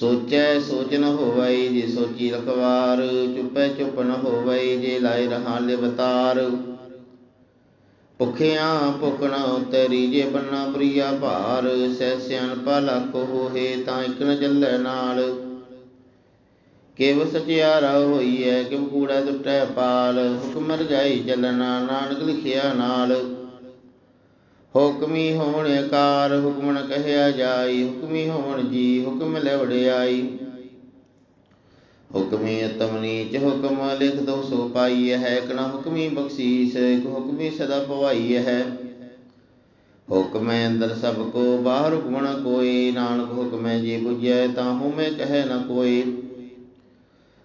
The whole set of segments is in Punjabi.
ਸੋਚੈ ਸੋਚ ਨ ਹੋਵਈ ਜੇ ਸੋਚੀ ਰਖਵਾਰ, ਚੁੱਪੈ ਚੁੱਪ ਨ ਹੋਵਈ ਜੇ ਲਾਇ ਰਹਾ ਲਿਵਤਾਰ। ਭੁਖਿਆਂ ਭੁਖ ਨ ਉਤਰੀ ਜੇ ਬੰਨਾ ਪ੍ਰਿਆ ਭਾਰ, ਸਹਿ ਸਿਆਣਪਾ ਲੱਖ ਹੋਏ ਤਾਂ ਇਕ ਨ ਚੱਲੈ ਨਾਲ। ਕਿਵ ਸਚਿਆਰਾ ਹੋਈਐ, ਕਿਵ ਕੂੜਾ ਟੁੱਟੈ ਪਾਲ, ਹੁਕਮ ਰਜਾਈ ਚੱਲਣਾ ਨਾਨਕ ਲਿਖਿਆ ਨਾਲ। ਹੁਕਮੀ ਹੋਣ ਅਕਾਰ ਹੁਕਮ ਕਹਿਆ ਜਾਈ, ਹੁਕਮੀ ਹੋਣ ਜੀ ਹੁਕਮ ਲੈ ਹੁਕਮੀ ਅਤਮ ਨੀਚ ਹੁਕਮ ਲਿਖ ਦੋ ਸੋ ਪਾਈ ਹੈ, ਕਣਾ ਹੁਕਮੀ ਬਖਸ਼ੀਸ, ਇਕ ਹੁਕਮੀ ਸਦਾ ਪਵਾਈ ਹੈ। ਹੁਕਮੈ ਅੰਦਰ ਸਭ ਕੋ, ਬਾਹਰ ਹੁਕਮ ਕੋਈ, ਨਾਨਕ ਹੁਕਮੈ ਜੀ ਬੁਝੈ ਤਾਂ ਹੁਮੈ ਕਹਿ ਨ ਕੋਈ।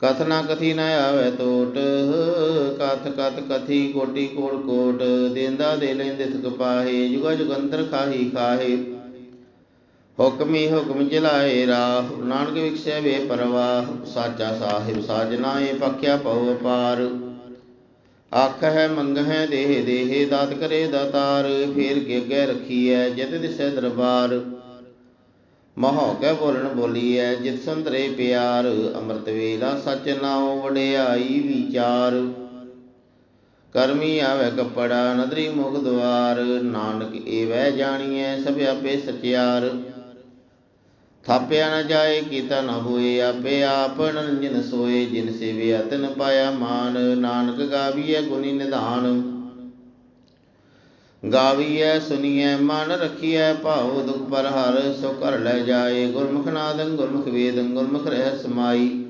ਕਥਨਾ ਕਥੀ ਨ ਆਵੇ ਟੋਟ ਕਥ ਕਥ, ਕਥੀ, ਕੋਟੀ, ਕੋੜ, ਕੋਟ। ਦੇਂਦਾ ਦੇ ਲੈਂਦੇ ਥਕ ਪਾਹੇ, ਜੁਗਾ ਜੁਗੰਤਰ ਖਾਹੀ ਖਾਹੇ। ਹੁਕਮੀ ਹੁਕਮ ਚਲਾਏ ਰਾਹ। ਨਾਨਕ ਵਿਖਸੇ ਵੇ ਪਰਵਾਹ। ਸਾਚਾ ਸਾਹਿਬ ਸਾਜਨਾ ਏ ਪਖਿਆ ਪਉ ਪਾਰ ਅੱਖ ਹੈ ਮੰਗ ਹੈ ਦੇਹ ਦੇਹ, ਦਾਤ ਕਰੇ ਦਾਤਾਰ। ਫੇਰ ਕੇ ਅੱਗੇ ਰਖੀਐ, ਜਿਤ ਦਿਸੈ ਦਰਬਾਰ। ਮਹੋ ਕੈ ਬੋਲਣ ਬੋਲੀਐ, ਜਿਤ ਸੰਤਰੇ ਪਿਆਰ, ਅੰਮ੍ਰਿਤ ਵੇਲਾ ਸਚ ਨਾਉ ਵਡਿਆਈ ਵਿਚਾਰ। ਕਰਮੀ ਆਵੇ ਕਪੜਾ, ਨਦਰੀ ਮੁਖ ਦਵਾਰ, ਨਾਨਕ ਏਵੈ ਜਾਣੀਐ, ਸਭ ਆਪੇ ਸਚਿਆਰ। ਥਾਪਿਆ ਨਾ ਜਾਏ, ਕੀਤਾ ਨਾ ਹੋਏ, ਆਪੇ ਆਪ ਨੰਜਨ ਸੋਏ, ਜਿਨ ਸੇਵਿਆ ਤਨ ਪਾਇਆ ਮਾਨ, ਨਾਨਕ ਗਾਵੀਐ ਗੁਣੀ ਨਿਧਾਨ। ਗਾਵੀਐ, ਸੁਨੀਐ, ਮਨ ਰਖੀਐ, ਭਾਉ ਦੁਖ ਪਰ ਹਰ, ਸੋ ਕਰ ਲੈ ਜਾਏ। ਗੁਰਮੁਖ ਨਾਦੰ, ਗੁਰਮੁਖ ਵੇਦੰ, ਗੁਰਮੁਖ ਰਹਿ ਸਮਾਈ।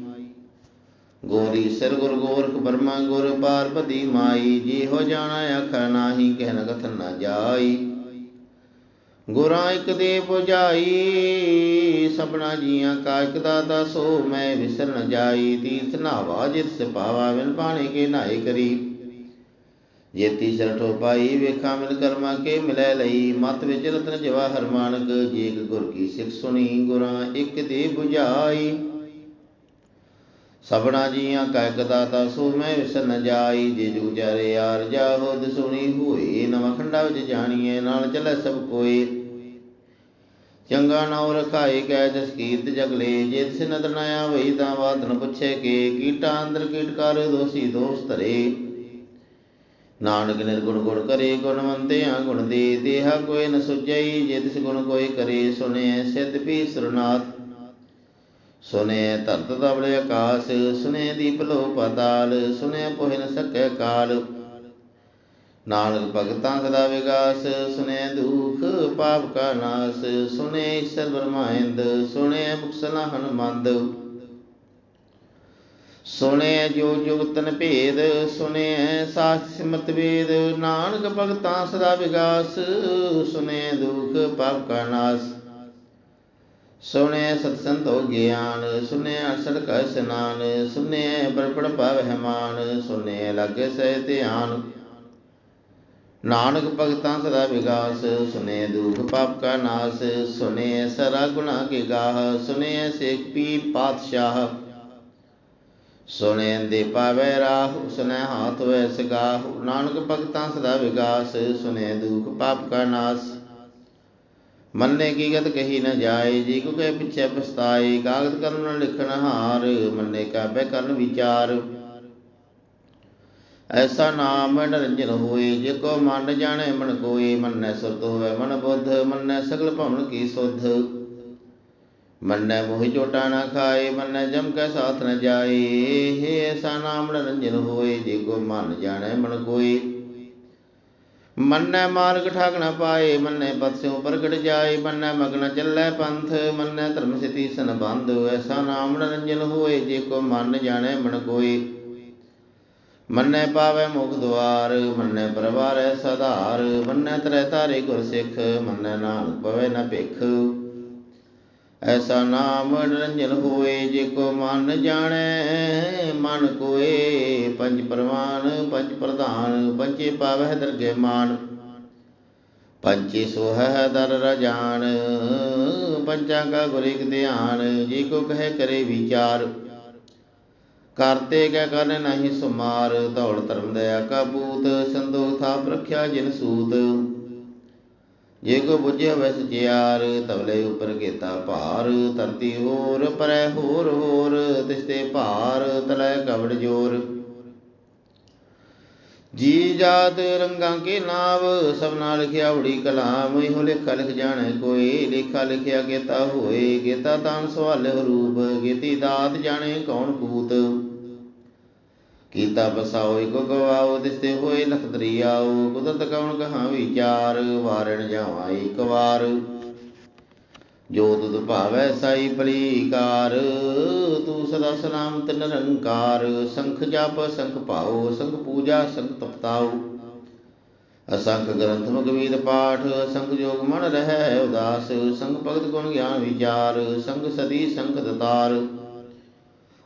ਗੋਰੀ ਸਿਰ ਗੁਰ ਗੋਰਖ ਬਰਮਾ, ਗੁਰ ਪਾਰਬਤੀ ਮਾਈ। ਜੀ ਹੋ ਜਾਣਾ ਅਖ ਨਾਹੀ ਕਹਿਨ ਕਥਨ ਨਾ ਜਾਈ। ਗੁਰਾਂ ਇਕ ਦੇ ਪੁਜਾਈ, ਸਭਨਾ ਜੀਆਂ ਕਾ ਇਕ ਦਾਤਾ, ਸੋ ਮੈਂ ਵਿਸਰ ਨ ਜਾਈ। ਤੀਰਥ ਨਾਵਾ ਜਿਤ ਸਿਪਾਵਾ ਵਿਨ ਪਾਣੀ ਕੇ ਨਾਏ ਕਰੀ। ਜੇਤੀ ਸਰਠੋ ਪਾਈ ਵੇਖਾਂ ਮਿਲ ਕਰਮਾ ਕੇ ਮਿਲੈ ਲਈ। ਮਤ ਵਿੱਚ ਰਤਨ ਜਵਾਹਰ ਮਾਨਕ, ਜੀਕ ਗੁਰ ਕੀ ਸਿੱਖ ਸੁਣੀ ਗੁਰਾਂ ਇੱਕ ਦੇ 부ਝਾਈ ਸਭਨਾ ਜੀਆਂ ਕਾ ਇਕ ਸੋ ਮੈਂ ਵਿਸਰ ਨ ਜਾਈ। ਜੇ ਜੁਗ ਚਾਰੇ ਯਾਰ ਜਾਹੋ ਦਸੁਣੀ ਹੋਏ, ਨਵਾਂ ਵਿੱਚ ਜਾਣੀਏ ਨਾਲ ਚੱਲੇ ਸਭ ਕੋਏ। ਚੰਗਾ ਨਾਉ ਰਖਾਏ ਗੈ ਜਸ ਕੀਰਤ ਜਗਲੇ ਜੇ ਤਿਸ ਨਦਰ ਨ ਆਵਈ ਤਾਂ ਬਾਤ ਪੁੱਛੇ ਕੇ। ਕੀਟਾ ਅੰਦਰ ਕੀਟ ਕਰ, ਦੋਸੀ ਦੋਸ ਧਰੇ। ਨਾਨਕ ਨਿਰਗੁਣ ਗੁਣ ਕਰੇ ਗੁਣਵੰਤਿਆਂ ਗੁਣ ਦੇ ਦੇਹਾ ਕੋਈ ਨ ਸੁਝਈ, ਜੇ ਤਿਸ ਗੁਣ ਕੋਈ ਕਰੇ ਸੁਨੇ ਸਿੱਧ ਪੀ ਸੁਰਨਾਥ। ਸੁਨੇ ਧਰਤ ਦਬਲੇ ਆਕਾਸ ਸੁਨੇ ਦੀਪ ਲੋ ਪਤਾਲ ਸੁਨੇ ਪੋਹਿ ਨ ਸਕੈ ਕਾਲ। ਨਾਨਕ ਭਗਤਾਂ ਸਦਾ ਵਿਗਾਸ ਸੁਨੇ ਦੁਖ ਪਾਪ ਕਾ ਨਾਸ ਸੁਨੇ ਈਸ਼ਰ ਬਰਮਾਇੰਦ ਸੁਨੇ ਮੁਖ ਸਲਾਹਨ ਸੁਣੈ ਸੁਨੇ ਜੋ ਜੁਗਤਨ ਭੇਦ ਸੁਨੇ ਸਾਚ ਸਿਮਤ ਵੇਦ। ਨਾਨਕ ਭਗਤਾਂ ਸਦਾ ਵਿਗਾਸ ਸੁਨੇ ਦੁਖ ਪਾਪ ਕਾ ਨਾਸ। ਸੁਨੇ ਸਤ ਸੰਤੋ ਗਿਆਨ ਸੁਨੇ ਅਸਰ ਕਾ ਸਨਾਨ ਸੁਨੇ ਬਰਪੜ ਪਾਵਹਿ ਮਾਨ ਸੁਨੇ ਲਗ ਸਹਿ ਧਿਆਨ। ਨਾਨਕ ਭਗਤਾਂ ਸਦਾ ਵਿਗਾਸ ਸੁਨੇ ਦੁਖ ਪਾਪ ਕਾ ਨਾਸ। ਸੁਨੇ ਸਰਾ ਗੁਨਾ ਕੇ ਗਾਹ ਸੁਨੇ ਸੇਖ ਪੀ ਪਾਤਸ਼ਾਹ। ਸੁਨੇ ਦੇ ਪਾਵੇ ਰਾਹੁ ਸੁਨੇ ਹਾਥ ਵੈ ਸਗਾਹ। ਨਾਨਕ ਭਗਤਾਂ ਸਦਾ ਵਿਗਾਸ ਸੁਨੇ ਦੁਖ ਪਾਪ ਕਾ ਨਾਸ। ਮੰਨੇ ਕੀ ਗਤ ਕਹੀ ਨ ਜਾਏ, ਜੀ ਕੋ ਕਹੇ ਪਿਛੇ ਪਛਤਾਏ। ਕਾਗਦ ਕਰਨ ਨ ਲਿਖਣ ਹਾਰ, ਮੰਨੇ ਕਾਬੇ ਕਰਨ ਵਿਚਾਰ। ਐਸਾ ਨਾਮ ਨਿਰੰਜਨ ਹੋਏ, ਜੇ ਕੋ ਮਨ ਜਾਣੇ ਮਨ ਕੋਏ। ਮੰਨੈ ਸੁਰਤ ਹੋਵੇ ਮਨ ਬੁੱਧ, ਮੰਨੈ ਸਗਲ ਭਵਨ ਕੀ ਸੁਧ। ਮੰਨੈ ਮੋਹਿ ਚੋਟਾ ਨਾ ਖਾਏ, ਮੰਨੈ ਜਮ ਕੈ ਸਾਥ ਨ ਜਾਏ। ਹੇ ਐਸਾ ਨਾਮ ਨਿਰੰਜਨ ਹੋਏ, ਜੇ ਕੋ ਮਨ ਜਾਣੇ ਮਨ ਕੋਏ। ਮੰਨੈ ਮਾਰਗ ਠਾਕ ਨ ਪਾਏ, ਮੰਨੈ ਪਤ ਸਿਉ ਪ੍ਰਗਟ ਜਾਏ। ਮੰਨੈ ਮਗਨ ਚੱਲੈ ਪੰਥ, ਮੰਨੈ ਧਰਮ ਸਿਤੀ ਸੰਬੰਧ। ਐਸਾ ਨਾਮ ਨਿਰੰਜਨ ਹੋਏ, ਜੇ ਕੋ ਮਨ ਜਾਣੈ ਮਨ ਕੋਏ। ਮੰਨੈ ਪਾਵੈ ਮੁਖ ਦੁਆਰ, ਮੰਨੈ ਪਰਵਾਰੈ ਸਧਾਰ। ਮੰਨੈ ਤਰੈ ਤਾਰੇ ਗੁਰ ਸਿੱਖ, ਮੰਨੈ ਨਾਨਕ ਪਵੈ ਨ ਭਿਖ। ਐਸਾ ਨਾਮ ਨਿਰੰਜਨ ਹੋਏ ਜੇ ਕੋ ਮਨ ਜਾਣੈ, ਮਨ ਕੋਏ ਪੰਜ ਪ੍ਰਵਾਨ, ਪੰਜ ਪ੍ਰਧਾਨ ਪੰਚੇ ਪਾਵਹਿ ਦਰਗੇ ਮਾਨ। ਪੰਚੇ ਸੋਹੈ ਦਰ ਰਜਾਨ, ਪੰਚਾਂ ਕਾ ਗੁਰ ਧਿਆਨ, ਜੇ ਕੋ ਕਹੇ ਕਰੇ ਵਿਚਾਰ। ਕਰਤੇ ਕੈ ਕਰਨ ਨਹੀਂ ਸੁਮਾਰ, ਧੌਲ ਧਰਮ ਦਇਆ ਕਾ ਸੰਦੋਖ ਸੰਤੋਖ ਥਾਪ ਰਖਿਆ ਜਿਨ ਸੂਤ। ਜੇ ਕੋ ਬੁਝਿਆ ਵੈ ਜਿਆਰ, ਤਵਲੇ ਉਪਰ ਕੀਤਾ ਭਾਰ, ਧਰਤੀ ਹੋਰ ਪਰੈ ਹੋਰ ਹੋਰ ਤਿਸਤੇ ਭਾਰ ਤਲੈ ਕਵੜ ਜੋਰ। ਜੀ ਜਾਤ ਰੰਗਾਂ ਕੇ ਨਾਵ ਸਭਨਾ ਲਿਖਿਆ ਉੜੀ ਕਲਾਮ, ਇਹੋ ਲਿਖਾ ਲਿਖ ਜਾਣੈ ਕੋਈ, ਲੇਖਾ ਲਿਖਿਆ ਕੀਤਾ ਹੋਏ ਕੀਤਾ ਤਾਨ ਸਵਾਲ ਰੂਪ ਕੀਤੀ ਦਾਤ ਜਾਣੇ ਕੌਣ ਕੂਤ ਕੀਤਾ ਬਸਾਓ, ਇਕੋ ਗਵਾਓ ਦਿਸਤੇ ਹੋਏ ਲਖ ਦਰਿਆਓ ਕੁਦਰਤ ਕਵਣ ਕਹਾਂ ਵਿਚਾਰ, ਵਾਰਣ ਜਾਵਾਂ ਇੱਕ ਵਾਰ। ਜੋ ਤੁਧ ਭਾਵੈ ਸਾਈ ਭਲੀਕਾਰ ਤੂੰ ਸਦਾ ਸਲਾਮਤ ਨਿਰੰਕਾਰ। ਸੰਖ ਜਪ, ਸੰਖ ਭਾਉ, ਸੰਖ ਪੂਜਾ, ਸੰਖ ਤਪਤਾਓ ਅਸੰਖ ਗ੍ਰੰਥ ਮੁਗਵੀਦ ਪਾਠ, ਸੰਖ ਜੋਗ ਮਨ ਰਹਿ ਉਦਾਸ। ਸੰਖ ਭਗਤ ਗੁਣ ਗਿਆਨ ਵਿਚਾਰ, ਸੰਖ ਸਦੀ, ਸੰਖ ਦਤਾਰ।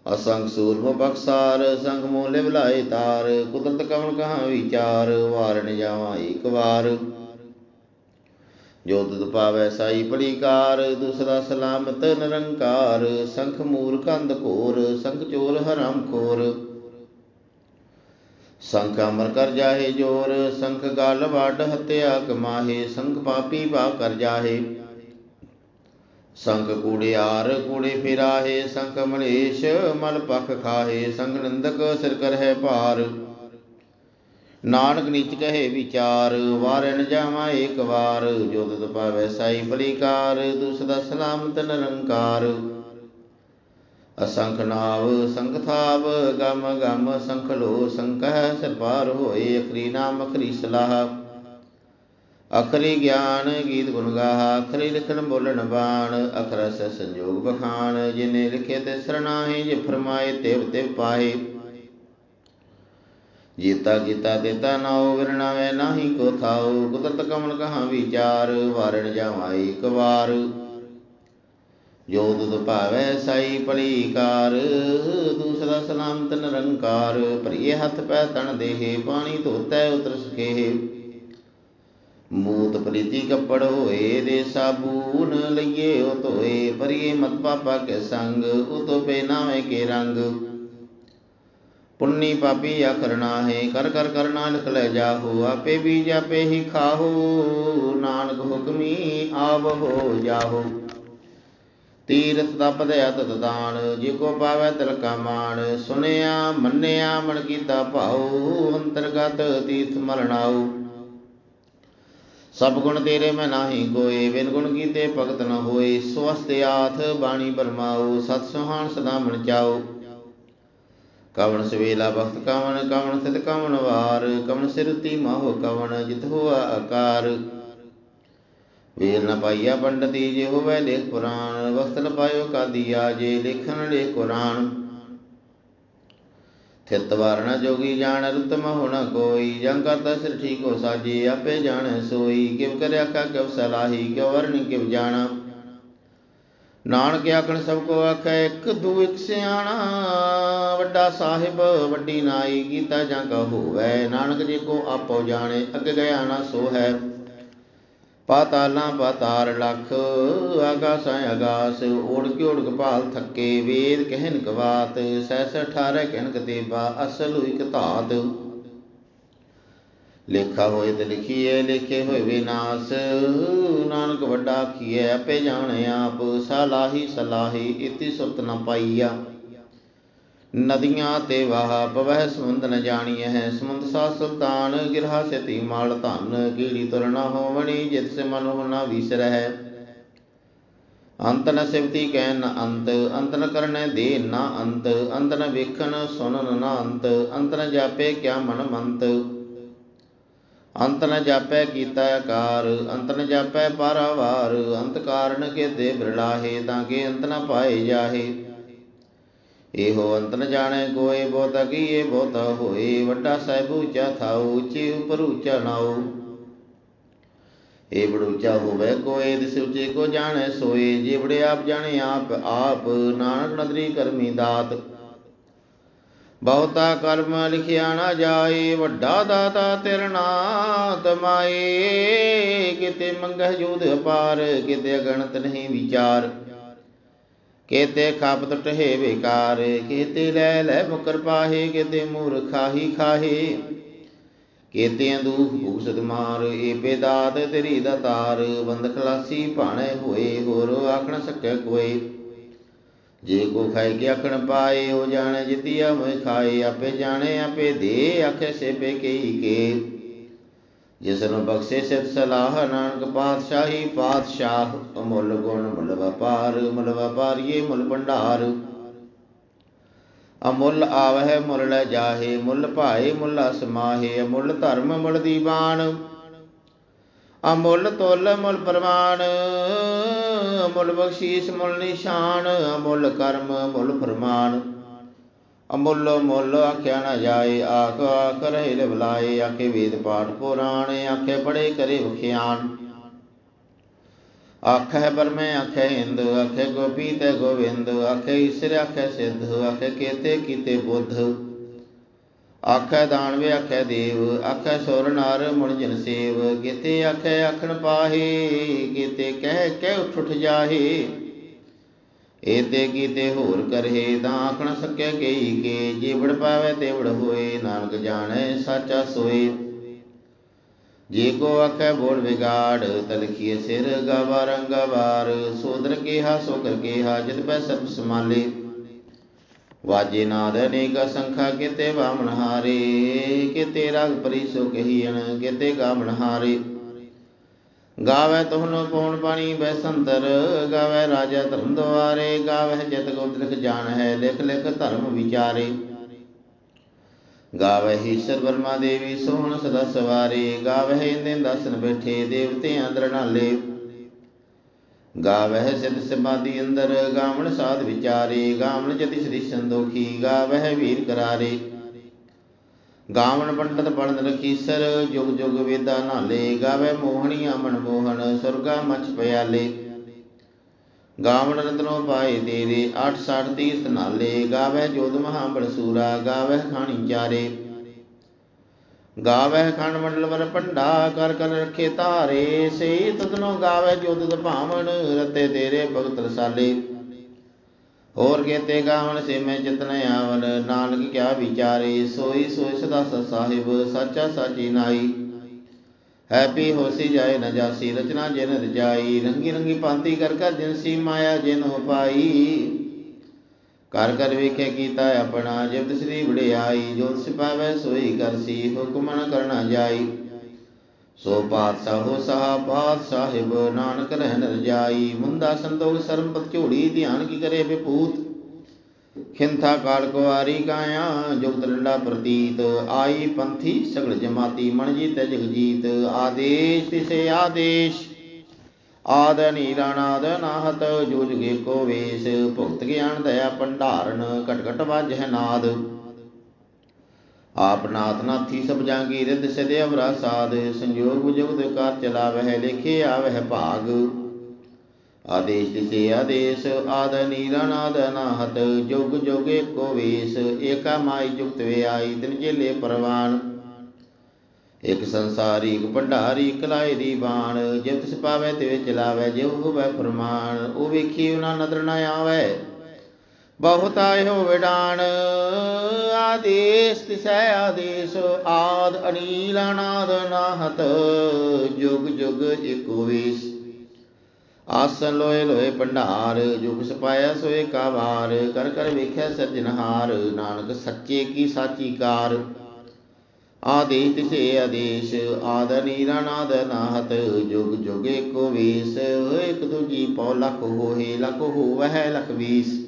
ਅਸੰਗ ਸੂਰਮ ਬਖਸਾਰ ਸੰਗ ਮੋਲੇ ਬਲਾਏ ਤਾਰ, ਕੁਦਰਤ ਕਵਣ ਕਹਾ ਵਿਚਾਰ, ਵਾਰਣ ਜਾਵਾਂ ਇੱਕ ਵਾਰ। ਜੋ ਤੁਧ ਪਾਵੈ ਸਾਈ ਪੜੀਕਾਰ, ਦੂਸਰਾ ਸਲਾਮਤ ਨਿਰੰਕਾਰ, ਸੰਖ ਮੂਰ ਕੰਦ ਕੋਰ ਸੰਖ ਚੋਰ ਹਰਾਮ ਖੋਰ। ਸੰਖ ਅਮਰ ਕਰ ਜਾਹੇ ਜੋਰ, ਸੰਖ ਗਲ ਵੱਡ ਹਤਿਆ ਕਮਾਹੇ ਸੰਖ ਪਾਪੀ ਪਾ ਕਰ ਜਾਹੇ। ਸੰਖ ਕੂੜਿਆਰ ਕੂੜੇ ਫਿਰਾਹੇ ਸੰਖ ਮਲੇਸ਼ ਮਲ ਪਖ ਖਾਹੇ, ਸੰਗ ਨੰਦਕ ਸਿਰ ਕਰਹਿ ਭਾਰ। ਨਾਨਕ ਨੀਚ ਕਹੇ ਵਿਚਾਰ ਵਾਰਨ ਜਾਵਾਂ ਏਕ ਵਾਰ। ਜੋ ਤੁਧ ਪਾਵੈ ਸਾਈ ਬਲੀਕਾਰ ਦੁਸਦਾ ਸਲਾਮਤ ਨਿਰੰਕਾਰ। ਅਸੰਖ ਨਾਵ, ਸੰਖ ਥਾਵ, ਗਮ ਗਮ ਸੰਖ ਲੋ ਸੰਕਹ ਸਰਪਾਰ ਹੋਏ ਅਖਰੀ ਨਾਮ ਅਖਰੀ ਸਲਾਹ। ਅਖਰੀ ਗਿਆਨ ਗੀਤ ਗੁਣ ਗਾਹਾ ਅਖਰੀ ਲਿਖਣ ਬੋਲਣ ਬਾਣ, ਅਖਰਸ ਸੰਜੋਗ ਬਖਾਨ, ਜਿਨੇ ਲਿਖੇ ਤੇ ਸਰਨਾਹੀ ਜੇ ਫਰਮਾਏ ਤਿਵ ਤਿਵ ਪਾਏ ਜੀਤਾ ਕੀਤਾ ਦੇਤਾ ਨਾਉ ਵਿਰਣਾਵੇ ਨਾਹੀ ਕੋ ਥਾਉ ਕੁਦਰਤ ਕਮਲ ਕਹਾ ਵਿਚਾਰ, ਵਾਰਣ ਜਾਵਾਂ ਇੱਕ ਵਾਰ। ਜੋ ਤੁਧ ਭਾਵੈ ਸਾਈ ਪਲੀਕਾਰ, ਦੂਸਰਾ ਸਲਾਮਤ ਨਿਰੰਕਾਰ, ਭਰੀਏ ਹੱਥ ਪੈ ਤਣ ਦੇਹੇ, ਪਾਣੀ ਧੋਤੈ ਉਤਰ ਸਕੇ ਮੂਤ ਪ੍ਰੀਤੀ ਕੱਪੜ ਹੋਏ ਦੇ ਸਾਬੂਨ ਲਈਏ, ਉਹ ਧੋਏ ਭਰੀਏ ਮਤ ਪਾਪਾ ਕੇ ਸੰਗ ਉਤੋ ਪਹਿਨਾਵੇਂ ਕੇ ਰੰਗ। ਪੁੰਨੀ ਪਾਪੀ ਆਖਰਣਾ ਹੈ ਕਰ ਕਰ ਕਰਨਾ ਲਿਖ ਲੈ ਜਾਹੋ, ਆਪੇ ਵੀ ਜਾਪੇ ਹੀ ਖਾਹੋ, ਨਾਨਕ ਹੁਕਮੀ ਆਵ ਹੋ ਜਾਹੋ। ਤੀਰਥ ਤਪ ਦਇਆ ਤਤ ਦਾਨ ਜੇ ਕੋ ਪਾਵੈ ਤਿਲ ਕਾ ਮਾਨ ਸੁਨਿਆ ਮੰਨਿਆ ਮਨ ਕੀਤਾ ਭਾਉ, ਅੰਤਰਗਤ ਤੀਰਥ ਮਰਣਾਉ ਸਭ ਗੁਣ ਤੇਰੇ ਮੈਂ ਨਾਹੀ ਕੋਏ ਬਿਨ ਗੁਣ ਕੀਤੇ ਭਗਤ ਨ ਹੋਏ। ਸਵਸਤ ਆਥ ਬਾਣੀ ਬਰਮਾਓ, ਸਤ ਸੁਹਾਣ ਸਦਾ ਮਨ ਚਾਓ। ਕਵਣ ਸਵੇਲਾ ਬਖਤ ਕਵਣ ਕਵਣ ਸਿਤ ਕਵਣ ਵਾਰ। ਕਵਣ ਸਿਰਤੀ ਮਾਹੋ ਕਵਣ, ਜਿਤ ਹੋਆ ਆਕਾਰ। ਵੇਰ ਨ ਪਾਈਆ ਪੰਡਤੀ, ਜੇ ਹੋਵੇ ਲੇਖ ਪੁਰਾਣ। ਵਕਤ ਨ ਪਾਇਓ ਕਾਦੀਆ ਜੇ ਲਿਖਣ ਲੇ ਕੁਰਾਨ। ਥਿਤ ਵਾਰਣਾ ਜੋਗੀ ਜਾਣ ਰੁਤਮ ਹੋਣਾ ਕੋਈ ਜੰ ਕਰਤਾ ਸਿਰ ਠੀਕ ਸਾਜੀ, ਆਪੇ ਜਾਣੈ ਸੋਈ। ਕਿਵ ਕਰਿਆ ਕਾ, ਕਿਵ ਸਲਾਹੀ ਕਿਵ ਵਰਣੀ, ਕਿਵ ਜਾਣਾ। ਨਾਨਕ ਆਖਣ, ਸਭ ਕੋ ਆਖੈ, ਇੱਕ ਦੂ ਇੱਕ ਸਿਆਣਾ। ਵੱਡਾ ਸਾਹਿਬ, ਵੱਡੀ ਨਾਈ, ਕੀਤਾ ਜਾਂ ਕਾ ਹੋਵੇ ਨਾਨਕ ਜੀ ਕੋ ਆਪੋ ਜਾਣੇ, ਅੱਗੇ ਗਿਆ ਨਾ ਸੋ ਹੈ ਪਾਤਾਲਾਂ ਪਾਤਾਰ ਲਖ, ਆਗਾਸਾਂ ਆਗਾਸ ਓੜ ਓੜਕ ਓੜ ਭਾਲ ਥੱਕੇ, ਵੇਦ ਕਹਿਨ ਕਵਾਤ ਸੈਸ 18 ਕਹਿਨ ਕਤੇਬਾ, ਅਸਲ ਇਕ ਧਾਤ ਲੇਖਾ ਹੋਏ ਤੇ ਲਿਖੀਏ ਲਿਖੇ ਹੋਏ ਵਿਨਾਸ਼ ਨਾਨਕ ਵੱਡਾ ਆਖੀਐ, ਆਪੇ ਜਾਣੇ ਆਪ, ਸਲਾਹੀ ਸਲਾਹੀ, ਇਤੀ ਸੁਰਤ ਨ ਪਾਈਆ। ਨਦੀਆਂ ਤੇ ਵਾਹ ਪਵਹਿ ਸਮੁੰਦ ਨ ਜਾਣੀਐ ਹੈ। ਸਮੁੰਦ ਸਾ ਸੁਲਤਾਨ ਗਿਰਹਾ ਸਤੀ ਮਾਲ ਧਨ, ਕੀੜੀ ਤੁਰ ਹੋਵਣੀ ਜਿਤ ਸੇ ਮਨ ਹੋਣਾ ਵਿਸਰਹਿ। ਅੰਤ ਨ ਸਿਵਤੀ ਕਹਿ ਨ ਅੰਤ ਅੰਤ ਨ ਕਰਨੈ ਦੇ ਨ ਅੰਤ ਅੰਤ ਨ ਵੇਖਣ ਸੁਣਨ ਨ ਅੰਤ ਅੰਤ ਨ ਜਾਪੇ ਕਿਆ ਮਨ ਮੰਤ। ਅੰਤ ਨ ਜਾਪੈ ਕੀਤਾ ਆਕਾਰ, ਅੰਤ ਨ ਜਾਪੈ ਪਾਰਾਵਾਰ, ਅੰਤ ਕਾਰਨ ਕੇ ਦੇ ਬਿਰਲਾਹੇ ਤਾਂ ਕੇ ਅੰਤ ਨ ਪਾਏ ਜਾਹੇ। ਇਹੋ ਅੰਤ ਜਾਣੇ ਕੋਏ ਬਹੁਤਾ ਕੀਏ ਬਹੁਤਾ ਹੋਏ, ਵੱਡਾ ਸਾਹਿਬ ਉੱਚਾ ਥਾਉ, ਉੱਚੇ ਉਪਰ ਉੱਚਾ ਨਾਉ। ਏ ਬੜ ਹੋਵੇ ਕੋਏ ਦਿਸ ਉੱਚੇ ਕੋ ਜਾਣੈ ਸੋਏ, ਜੇ ਬੜੇ ਆਪ ਜਾਣੇ ਆਪ ਆਪ ਨਾਨਕ ਨਦਰੀ ਕਰਮੀ ਦਾਤ। ਬਹੁਤਾ ਕਰਮ ਲਿਖਿਆ ਨਾ ਜਾਏ, ਵੱਡਾ ਦਾਤਾ ਤੇਰਾ ਨਾਮ ਤਮਾਏ ਕਿਤੇ ਮੰਗਹਿ ਜੋਧ ਅਪਾਰ, ਕਿਤੇ ਅਗਣਤ ਨਹੀਂ ਵਿਚਾਰ। ਕੇਤੇ ਖਾਪਤ ਟਹੇ ਵਿਕਾਰ, ਕੇਤੇ ਲੈ ਲੈ ਮੁਕਰ ਪਾਹੇ, ਕੇਤੇ ਮੂਰਖਾਹੀ ਖਾਹੇ। ਕੇਤੇ ਦੁਖ ਭੂਸਤ ਮਾਰ, ਏ ਬੇਦਾਤ ਤੇਰੀ ਦਾਤਾਰ ਬੰਦ ਖਲਾਸੀ ਭਾਣੇ ਹੋਏ, ਹੋਰ ਆਖਣ ਸਕੈ ਕੋਈ ਜੇ ਕੋ ਖਾਏ ਕੇ ਆਖਣ ਪਾਏ, ਉਹ ਜਾਣੇ ਜਿਤਿਆ ਮੈਂ ਖਾਏ, ਆਪੇ ਜਾਣੇ, ਆਪੇ ਦੇ, ਆਖੇ ਸੇਬੇ ਕਈ ਕੇ। ਜਿਸ ਨੂੰ ਬਖਸ਼ੇ ਸਿਤ ਸਲਾਹ, ਨਾਨਕ ਪਾਤਸ਼ਾਹੀ ਪਾਤਸ਼ਾਹ, ਅਮੁੱਲ ਗੁਣ ਮੁੱਲ ਵਪਾਰ, ਮੁੱਲ ਵਪਾਰੀਏ ਮੁੱਲ ਭੰਡਾਰ। ਅਮੁੱਲ ਆਵਹਿ, ਮੁੱਲ ਲੈ ਜਾਹੇ, ਮੁੱਲ ਭਾਏ, ਮੁੱਲ ਅਸਮਾਹੇ ਅਮੁੱਲ ਧਰਮ ਮੁੱਲ ਦੀਵਾਨ ਅਮੁੱਲ ਤੋਲ ਮੁੱਲ ਪ੍ਰਮਾਣ ਅਮੁੱਲ ਬਖਸ਼ੀਸ਼ ਮੁੱਲ ਨਿਸ਼ਾਨ, ਅਮੁੱਲ ਕਰਮ ਮੁੱਲ ਫਰਮਾਨ। ਅਮੁੱਲ ਮੁੱਲ ਆਖਿਆ ਨਾ ਜਾਏ ਆਖ ਆਖ ਰਹੇ ਲਿਵਲਾਏ ਆਖੇ ਵੇਦ ਪਾਠ ਪੁਰਾਣ ਆਖੇ ਪੜੇ ਕਰੇ ਵਖਿਆਨ ਆਖੇ ਬਰਮੇ ਆਖੇ ਹਿੰਦ ਆਖੇ ਗੋਪੀ ਤੇ ਗੋਵਿੰਦ ਆਖੇ ਈਸ਼ਰ ਆਖੇ ਸਿੱਧ ਆਖੇ ਕੇਤੇ ਕੀਤੇ ਬੁੱਧ ਆਖੇ ਦਾਨਵੇ ਆਖੇ ਦੇਵ ਆਖੇ ਸੁਰ ਨਰ ਮੁਨ ਜਨ ਸੇਵ ਕੀਤੇ ਆਖੇ ਆਖਣ ਪਾਹੇ ਕੀਤੇ ਕਹਿ ਕਹਿ ਉਠ ਉਠ ਜਾਹੇ ਏਤੇ ਕੀਤੇ ਹੋਰ ਕਰਹੇ ਤਾਂ ਆਖਣ ਸਕਿਆ ਕਈ ਕੇ ਜੀਵੜ ਪਾਵੇ ਤੇਵੜ ਹੋਏ, ਨਾਨਕ ਜਾਣੈ ਸਾਚਾ ਸੋਏ। ਜੇ ਕੋ ਆਖੈ ਬੋਲ ਵਿਗਾੜ ਤਲਖੀਏ ਸਿਰ ਗਵਾ ਰੰਗਵਾਰ। ਸੋਦਰ ਕੇਹਾ ਸੋ ਕਰ ਕੇਹਾ, ਜਿਤ ਪੈ ਸਭ ਸਮਾਲੇ ਵਾਜੇ ਨਾਦ ਅਨੇਕ ਸੰਖਾ ਕਿਤੇ ਬਾਮਣ ਹਾਰੇ। ਕਿਤੇ ਰਗ ਪਰੀ ਸੋ ਕਹੀਣ ਕਿਤੇ ਗਾਮਣ ਹਾਰੇ। ਗਾਵੇ ਤੁਹਨ ਪਉਣ ਪਾਣੀ ਬੈ ਸੰਤਰ, ਗਾਵੇ ਰਾਜਾ ਧਰਮ ਦੁਆਰੇ ਗਾਵੇ ਜਿਤ ਕੋ ਲਿਖ ਜਾਣ ਹੈ ਲਿਖ ਲਿਖ ਧਰਮ ਵਿਚਾਰੇ। ਗਾਵੇ ਈਸ਼ਰ ਵਰਮਾ ਦੇਵੀ ਸੋਹਣ ਸਦਾ ਸਵਾਰੇ, ਗਾਵੇ ਇੰਦੇ ਦਸਨ ਬੈਠੇ ਦੇਵਤੇ ਅੰਦਰ ਨਾਲੇ। ਗਾਵੇ ਸਿਧ ਸਮਾਦੀ ਅੰਦਰ, ਗਾਵਣ ਸਾਧ ਵਿਚਾਰੇ, ਗਾਵਣ ਜਤੀ ਸ੍ਰੀ ਸੰਦੋਖੀ ਗਾਵਹਿ ਵੀਰ ਕਰਾਰੇ। ਗਾਵਣ ਪੰਡਤ ਬਣਦ ਲਖੀਸਰ ਜੁਗ ਜੁਗ ਵੇਦਾ ਨਾਲੇ ਗਾਵੇ ਮੋਹਣੀ ਅਮਨ ਮੋਹਨ, ਸੁਰਗਾ ਮਚ ਪਿਆਲੇ। ਗਾਵਣ ਰਤਨੋ ਪਾਏ ਤੇਰੇ 860 ਤੀਰਥ ਨਾਲੇ ਗਾਵੇ ਜੋਧ ਮਹਾ ਬਲਸੂਰਾ ਗਾਵੇ ਖਾਣੀ ਚਾਰੇ। ਗਾਵੇ ਖੰਡ ਮੰਡਲ ਵਰ ਪੰਡਾ ਕਰ ਕਰ ਰਖੇ ਧਾਰੇ। ਸੇ ਤਤਨੋ ਗਾਵੇ ਜੋਧ ਭਾਵਨ, ਰਤੇ ਤੇਰੇ ਭਗਤ ਰਸਾਲੇ। ਹੋਰ ਕੇਤੇ ਗਾਵਣ ਸੇ ਮੈਂ ਚਿਤਨ ਆਵਨ ਨਾਨਕ ਕਿਆ ਵਿਚਾਰੇ, ਸੋਈ ਸੋਈ ਸਦਾ ਸਾਹਿਬ, ਸੱਚਾ ਸਾਚੀ ਨਾਈ। ਹੈਪੀ ਹੋਸੀ ਜਾਏ ਨ ਜਾਸੀ, ਰਚਨਾ ਜਿਨ ਰਜਾਈ। ਰੰਗੀ ਰੰਗੀ ਪਾਂਤੀ ਕਰ ਕਰ ਜਿਨਸੀ ਮਾਇਆ ਜਿਨ ਪਾਈ। ਕਰ ਕਰ ਵੇਖੇ ਕੀਤਾ ਆਪਣਾ ਜਿਵ ਸ੍ਰੀ ਵਡਿਆਈ। ਜੋ ਸਿਪਾਵੇ ਸੋਈ ਕਰਸੀ ਹੁਕਮ ਨ ਕਰਨਾ ਜਾਈ। ਸੋ ਪਾਤਸ਼ਾਹੋ ਸਹਾ, ਪਾਤ ਸਾਹਿਬ, ਨਾਨਕ ਰਹਿਨ ਰਜਾਈ ਮੁੰਦਾ ਸੰਤੋਖ ਸਰਮਪਤ ਝੋੜੀ ਧਿਆਨ ਕੀ ਕਰੇ ਵਿਪੂਤ? ਖਿੰਥਾ ਕਾਲ ਕੁਆਰੀ ਕਾਇਆ ਜੁਗਤ ਡੰਡਾ ਪ੍ਰਤੀਤ, ਆਈ ਪੰਥੀ ਸਗਲ ਜਮਾਤੀ, ਮਨ ਜੀਤ ਜਗਜੀਤ ਆਦੇਸ਼ ਤਿਸੇ ਆਦੇਸ਼। ਆਦ ਨੀਰਾਨਾਦ ਨਾਹਤ ਜੋ ਜੁਗੇ ਕੋ ਵੇਸ, ਭੁਗਤ ਗਿਆਨ ਦਇਆ, ਭੰਡਾਰਨ, ਘਟ ਘਟ ਵਾਜਹਿ ਨਾਦ। ਆਪ ਨਾਥ ਨਾਥੀ ਸਭ ਜਾਂਗੀ ਰਿੱਧ ਸਿਧਿ ਅਵਰਾ ਸੰਜੋਗ ਜੁਗਤ ਕਾਰ ਚਲਾਵਹਿ ਲਿਖੇ ਆਵਹਿ ਭਾਗ। ਆਦੇਸ਼ ਦਿਸੇ ਆਦੇਸ਼, ਆਦ ਨੀਰਨਾਦ ਅਨਾਹਤ ਜੁਗ ਜੁਗ ਏਕੋ ਵੇਸ, ਏਕਾ ਮਾਈ ਜੁਗਤ ਵੇ ਆਈ ਤਿਨ ਜੇਲੇ ਪਰਵਾਨ। ਇਕ ਸੰਸਾਰੀ, ਇਕ ਭੰਡਾਰੀ, ਇਕ ਲਾਏ ਦੀ ਬਾਣ ਜਿਵ ਤਿਸ ਪਾਵੇ ਤੇ ਚਲਾਵੇ ਜਿਉ ਹੋਵੇ ਫਰਮਾਨ ਉਹ ਵੇਖੀ ਉਹਨਾਂ ਨਦਰ ਨਾ ਆਵੇ। ਬਹੁਤ ਆਇਓ ਵਿਡਾਣ ਆਦੇਸ਼ ਤਿਸੈ ਆਦੇਸ਼, ਆਦ ਅਨੀਲ ਅਨਾਦ ਨਾਹਤ, ਜੁਗ ਜੁਗ ਏਕੋ ਵੇਸ। ਆਸਨ ਲੋਏ ਲੋਏ ਭੰਡਾਰ, ਜੁਗ ਸਪਾਇਆ ਸੋਏ ਕਾਵਾਰ, ਕਰ ਕਰ ਵੇਖਿਆ ਸਰਜਨਹਾਰ ਨਾਨਕ ਸੱਚੇ ਕੀ ਸਾਚੀ ਕਾਰ। ਆਦੇਸ਼ ਤਿਸੇ ਆਦੇਸ਼, ਆਦ ਨੀਰਨਾਦ ਨਾਹਤ, ਜੁਗ ਜੁਗ ਏਕੋ ਵੇਸ, ਇਕ ਦੂਜੀ ਪਉ ਲਖ ਹੋਏ, ਲਖ ਹੋਵਹਿ ਲਖ ਵੀਸ।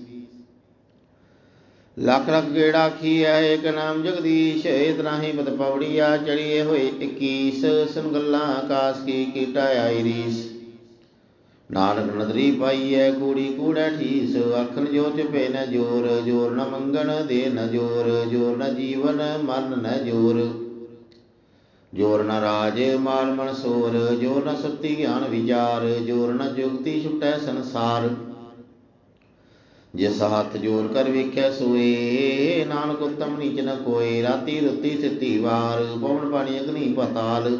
ਲੱਖ ਲੱਖ ਗੇੜਾ ਖੀਐ ਏਕ ਨਾਮ ਜਗਦੀਸ਼ ਇਤਨਾ ਹੀ ਬਦ ਪੌੜੀਆ ਚੜੀਏ ਹੋਏ 21 ਸੁਨ ਆਕਾਸ ਕੀ ਕੀਟਾ ਆਈ ਰੀਸ। ਨਾਨਕ ਨਦਰੀ ਪਾਈਐ, ਕੂੜੀ ਕੂੜੈ ਠੀਸ ਅੱਖਨ ਜੋ ਚਪੇ ਨ ਜੋਰ ਜੋਰ ਨ ਮੰਗਣ ਦੇ ਨ ਜੋਰ ਜੋਰ ਨ ਜੀਵਨ ਮਰਨ ਨ ਜੋਰ। ਜੋਰ ਨ ਰਾਜ, ਮਾਲ ਮਨ ਸੋਰ, ਜੋਰ ਨ ਸੁਤੀ ਗਿਆਨ ਵਿਚਾਰ, ਜੋਰ ਨ ਜੁਗਤੀ ਛੁਟੈ ਸੰਸਾਰ। ਜਿਸ ਹੱਥ ਜੋਰ ਕਰ ਵੇਖਿਆ ਸੋਏ, ਨਾਨਕ ਉਤਮ ਨੀਚ ਨ ਕੋਏ, ਰਾਤੀ ਰੁੱਤੀ ਸਿੱਤੀ ਵਾਰ, ਪਵਨ ਪਾਣੀ ਅਗਨੀ ਪਤਾਲ।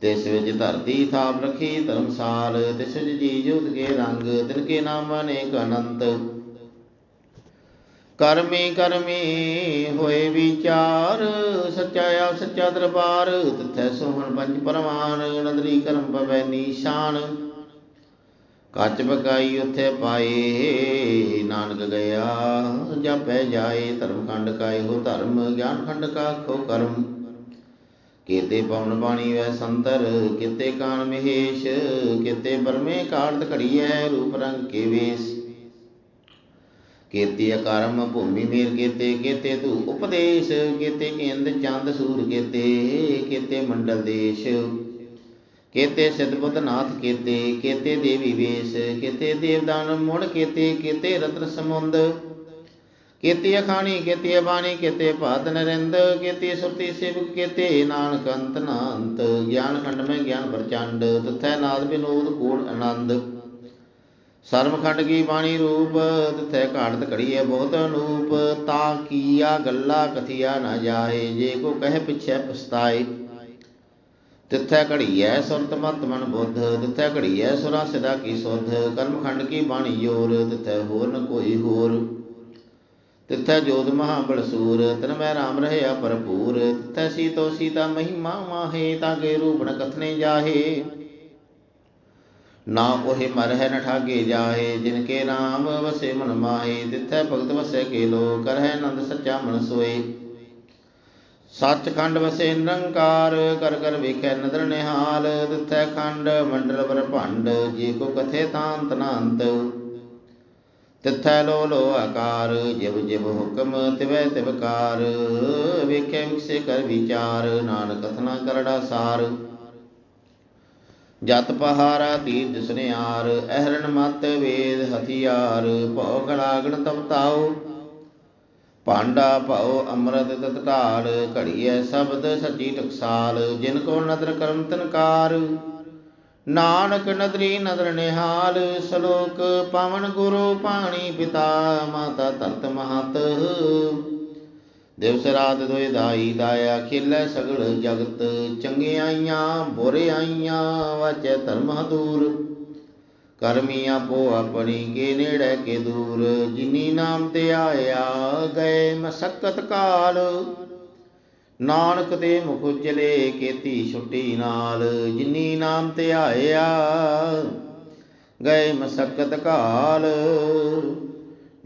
ਤਿਸ ਵਿੱਚ ਧਰਤੀ ਥਾਪ ਰਖੀ ਧਰਮਸਾਲ, ਤਿਸ ਵਿੱਚ ਜੀ ਜੋਤ ਕੇ ਰੰਗ, ਤਿਨ ਕੇ ਨਾਮ ਅਨੇਕ ਅਨੰਤ। ਕਰਮੀ ਕਰਮੀ ਹੋਏ ਵਿਚਾਰ, ਸੱਚਾ ਆਪ ਸੱਚਾ ਦਰਬਾਰ, ਤਿਥੈ ਸੋਹਣ ਪੰਜ ਪਰਮਾਨ ਨਦਰੀ ਕਰਮ ਪਵੈ ਨੀਸ਼ਾਨ। ਕੱਚ ਪਕਾਈ ਉੱਥੇ ਪਾਏ, ਨਾਨਕ ਗਿਆ, ਜਪੈ ਜਾਏ ਧਰਮ ਖੰਡ ਕਾ ਹੋ ਧਰਮ ਗਿਆਨ ਖੰਡ ਕਾ ਖੋ ਕਰਮ। ਕੀਤੇ ਪਵਨ ਬਾਣੀ ਵੈ ਸੰਤਰ, ਕੀਤੇ ਕਾਨ ਮਹੇਸ਼, ਕੀਤੇ ਬਰਮੇ ਕਾਰਤ ਘੜੀਐ, ਰੂਪ ਰੰਗ ਕੇ ਵੇਸ। ਕੀਤੇ ਅਕਰਮ ਭੂਮੀ ਮੇਰ ਕੀਤੇ ਕੀਤੇ ਤੂ ਉਪਦੇਸ਼, ਕੀਤੇ ਇੰਦ ਚੰਦ ਸੂਰ ਕੀਤੇ ਕੀਤੇ ਮੰਡਲ ਦੇਸ਼। ਕੀਤੇ ਸਿਧ ਬੁੱਧ ਨਾਥ ਕੀਤੇ ਕੀਤੇ ਦੇਵੀ ਵੇਸ਼, ਕੀਤੇ ਦੇਵਦਾਨ ਮੁੜ ਕੀਤੇ ਕੀਤੇ ਰਤਨ ਸਮੁੰਦ ਕੀਤੀ ਅਖਾਣੀ, ਕੀਤੀ ਬਾਣੀ ਕੀਤੀ ਭਾਤ ਨਰਿੰਦ, ਕੀਤੀ ਸੁਰਤੀ ਸੇਵਕ, ਕੀਤੀ ਨਾਨਕ ਅੰਤ ਨਾੰਤ। ਗਿਆਨ ਖੰਡ ਮੈਂ ਗਿਆਨ ਪ੍ਰਚੰਡ, ਤਥੈ ਨਾਦ ਬਿਨੋਦ ਕੂੜ ਆਨੰਦ। ਸਰਮਖੰਡ ਕੀ ਬਾਣੀ ਰੂਪ, ਤਥੈ ਘਾੜਤ ਘੜੀਏ ਬਹੁਤ ਅਨੂਪ। ਤਾ ਕੀਆ ਗੱਲਾ ਕਥਿਆ ਨਾ ਜਾਏ, ਜੇ ਕੋ ਕਹਿ ਪਿਛੈ ਪਛਤਾਏ। ਤਿੱਥੈ ਘੜੀਐ ਸੁਰਤ ਮਤ ਮਨ ਬੁੱਧ, ਤਿੱਥੈ ਘੜੀਐ ਸੁਰਾ ਸਿਦਾ ਕੀ ਸੁਧ, ਕਰਮ ਖੰਡ ਕੀ ਬਾਣੀ ਜੋਰ, ਤਿੱਥੈ ਹੋਰ ਨ ਕੋਈ ਹੋਰ। ਤਿੱਥੈ ਜੋਤ ਮਹਾ ਬਲਸੂਰ, ਤਨ ਮੈਂ ਰਾਮ ਰਹਿਆ ਭਰਪੂਰ, ਤਿੱਥੈ ਸੀਤੋ ਸੀਤਾ ਮਹਿਮਾ ਮਾਹੇ, ਤਾਂ ਕੇ ਰੂਪ ਕਥਨੇ ਜਾਹੇ। ਨਾ ਉਹੇ ਮਰ ਹੈ ਨ ਠਾਗੇ ਜਾਹੇ, ਜਿਨ ਕੇ ਨਾਮ ਵਸੇ ਮਨ ਮਾਹੇ, ਤਿੱਥੈ ਭਗਤ ਵਸੈ ਕੇ ਲੋ ਕਰਹਿ ਨੰਦ ਸੱਚਾ ਮਨ ਸੋਏ। ਸੱਚਖੰਡ ਵਸੇ ਨਿਰੰਕਾਰ ਕਰ ਕਰ ਵੇਖੈ ਨਦਰ ਨਿਹਾਲ ਤਿੱਥੈ ਖੰਡ, ਮੰਡਲ ਬ੍ਰਹਮੰਡ ਜੇ ਕੋ ਕਥੇ ਤਾਂਤ ਨਾੰਤ। ਤਿੱਥੈ ਲੋ ਲੋ ਆਕਾਰ, ਜਿਵ ਜਿਵ ਹੁਕਮ, ਤਿਵੈ ਤਿਵਕਾਰ ਵੇਖੈ ਵਿਖਸੇ ਕਰ ਵਿਚਾਰ, ਨਾਨਕ ਕਥਨਾ ਕਰੜਾ ਸਾਰ। ਜਤ ਪਹਾਰਾ ਤੀਰ ਦਿਸਨਿਆਰ ਅਹਰਣ ਮਤ ਵੇਦ ਹਥਿਆਰ, ਭਉ ਗਲਾਗਣ ਤਪਤਾਉ ਭਾਂਡਾ ਭਉ ਅੰਮ੍ਰਿਤ ਤਤ ਢਾਲ, ਘੜੀਐ ਸ਼ਬਦ ਸੱਚੀ ਟਕਸਾਲ, ਜਿਨ ਕੋ ਨਦਰ ਕਰਮ ਤਨਕਾਰ ਨਾਨਕ ਨਦਰੀ ਨਦਰ ਨਿਹਾਲ, ਸ਼ਲੋਕ ਪਵਨ ਗੁਰੂ ਪਾਣੀ ਪਿਤਾ, ਮਾਤਾ ਧਰਤ ਮਹਤ। ਦਿਵਸ ਰਾਤ ਦੋਇ ਦਾਈ ਦਾਇਆ, ਖੇਲੇ ਸਗਲ ਜਗਤ ਚੰਗਿਆਈਆਂ ਬੁਰਿਆਈਆਂ ਵਾਚੈ ਧਰਮ ਦੂਰ ਕਰਮੀ ਆਪੋ ਆਪਣੀ ਕੇ ਨੇੜੇ ਕੇ ਦੂਰ, ਜਿਨੀ ਨਾਮ ਤੇ ਆਇਆ ਗਏ ਮਸਕਤ ਕਾਲ। ਨਾਨਕ ਦੇ ਮੁਖ ਉਜਲੇ ਕੀਤੀ ਛੁੱਟੀ ਨਾਲ, ਜਿਨੀ ਨਾਮ ਤੇ ਆਇਆ ਗਏ ਮਸਕਤ ਕਾਲ।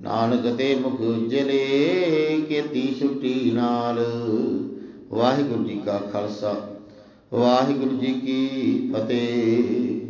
ਨਾਨਕ ਤੇ ਮੁਖ ਉਜਲੇ ਕੀਤੀ ਛੁੱਟੀ ਨਾਲ, ਵਾਹਿਗੁਰੂ ਜੀ ਕਾ ਖਾਲਸਾ, ਵਾਹਿਗੁਰੂ ਜੀ ਕੀ ਫਤਿਹ।